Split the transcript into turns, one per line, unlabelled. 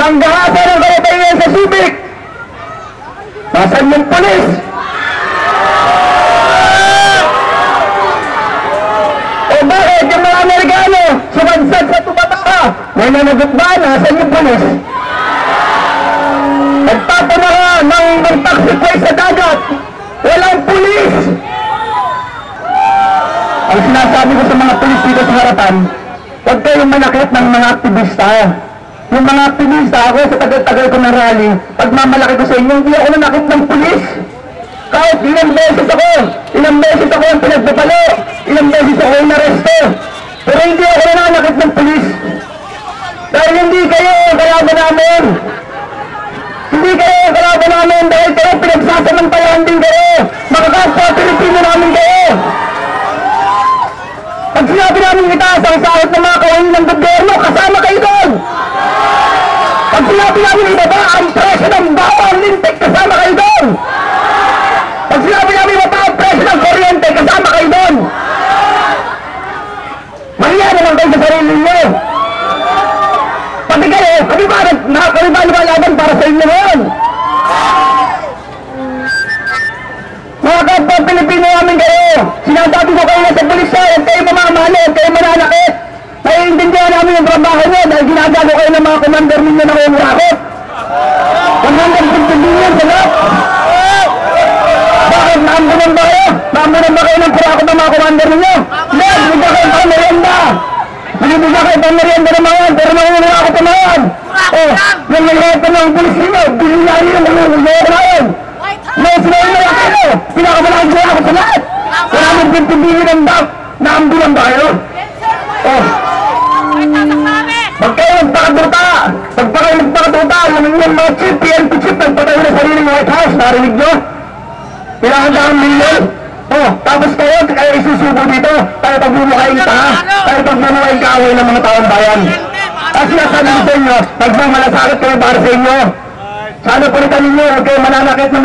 ang gahasa ng kababayan sa Subic. Nasaan yung polis? O bakit yung mga Amerikano sumansad sa tumata? May nanagot ba? Nasaan yung polis? Nagtapo na ka ng, ng taxiway sa dagat. Walang pulis! Ang sinasabi ko sa mga pulis dito sa harapan, huwag kayong manakit ng mga aktivista. Yung mga aktivista, ako sa tagal-tagal ko ng rally, pag mamalaki ko sa inyo, hindi ako nanakit ng pulis. Kahit ilang beses ako, ilang beses ako ang pinagbabalo, ilang beses ako yung naresto. Pero hindi ako nanakit ng pulis. Dahil hindi kayo ang kalaban namin. Hindi kayo ang kalaban namin dahil kayo pinagsasamantalahan din kayo. Mga kapwa Pilipino namin kayo. Pag sinabi namin itaas ang sahot ng mga kawain ng gobyerno, kasama kayo doon. Pag sinabi namin ibaba ang presyo ng bawang lintik, kasama kayo doon. Pag sinabi namin ibaba ang presyo ng kuryente, kasama kayo doon. Mahiya naman kayo sa sarili niyo. Pati kayo, kami ba, kami ba lumalaban para sa inyo ngayon? Kayo ng mga commander ninyo na umurakot. 150 billion lahat. Bakit? Naambunan ba kayo? Naambunan ba kayo ng kurakot ng mga commander ninyo? Hindi, bigyan kayo pang merienda. Binibigyan kayo pang merienda mga yan, pero nangungurakot na yan. Oh, yung niloko ng pulis ninyo, nyo ng mga niloko na yan. May sinabi na lang kayo! Pinakamalaking kaya ako sa lahat! Wala mong pintibihin ng bak! Naambulan ba kayo? Oh, magpakaduta! Yung inyong mga chip, PNP chip, nagpatayo na sarili ng White House, narinig nyo? Kailangan daang milyon? Oh, tapos kayo, kayo isusubo dito, tayo pagmumuhain pa ha? Tayo pagmumuhain kaaway ng mga taong bayan. Kasi sinasabi sa inyo, nagmamalasakit kayo para sa inyo. Sana palitan ninyo, huwag kayo mananakit ng